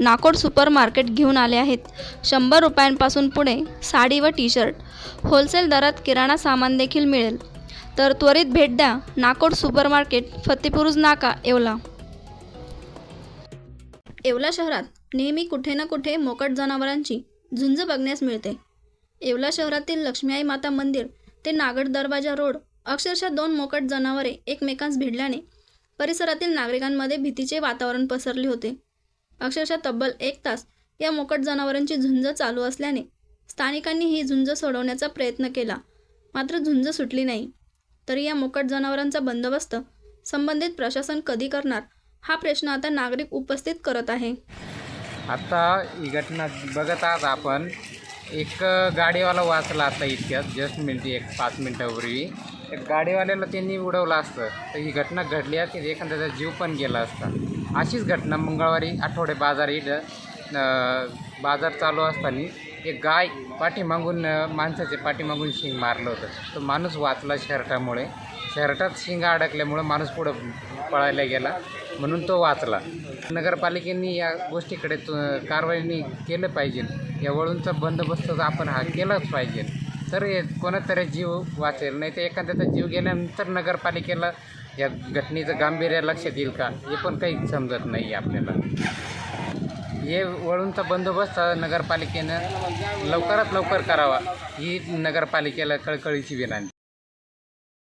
Nakod super market घेऊन आले आहेत. शंभर रुपयांपासून पुढे साडी व टी शर्ट होलसेल दरात किराणा सामान देखील मिळेल. तर त्वरित भेट द्या. नाकोड सुपर मार्केट फतेपुरुज नाका येवला. येवला शहरात नेहमी कुठे ना कुठे मोकट जनावरांची झुंज बघण्यास मिळते. येवला शहरातील लक्ष्मीआई माता मंदिर ते नागड दरवाजा रोड अक्षरशः दोन मोकट जनावरे एकमेकांस भिडल्याने परिसरातील नागरिकांमध्ये भीतीचे वातावरण पसरले होते. अक्षरशः तब्बल एक तास या मोकट जनावरांची झुंज चालू असल्याने स्थानिकांनी ही झुंज सोडवण्याचा प्रयत्न केला. मात्र झुंज सुटली नाही. तरी या मोकट जनावरांचा बंदोबस्त संबंधित प्रशासन कधी करणार हा प्रश्न आता नागरिक उपस्थित करत आहे. आता ही घटना बघत आहात आपण. एक गाडीवाला वाचला आता इतक्यात जस्ट मिळते एक पाच मिनटापूर्वी. एक गाडीवाल्याला त्यांनी उडवलं असतं. तर ही घटना घडली असती तर एखाद्याचा जीव पण गेला असता. अशीच घटना मंगळवारी आठवडे बाजार इथं बाजार चालू असताना एक गाय पाठीमागून माणसाचे पाठीमागून शिंग मारलं होतं. तो माणूस वाचला शर्टामुळे. शर्टात शिंगा अडकल्यामुळं माणूस पुढं पळायला गेला. म्हणून तो वाचला. नगरपालिकेने या गोष्टीकडे तो कारवाईनी केलं पाहिजे. या वळूंचा बंदोबस्त आपण हा केलाच पाहिजे. तर हे कोणातरी जीव वाचेल नाही तर एखाद्याचा जीव गेल्यानंतर नगरपालिकेला या घटनेचं गांभीर्य लक्षात येईल का? हे पण काही समजत नाही आपल्याला. हे वळूंचा बंदोबस्त नगरपालिकेनं लवकरात लवकर करावा. ही नगरपालिकेला कळकळीची विनंती.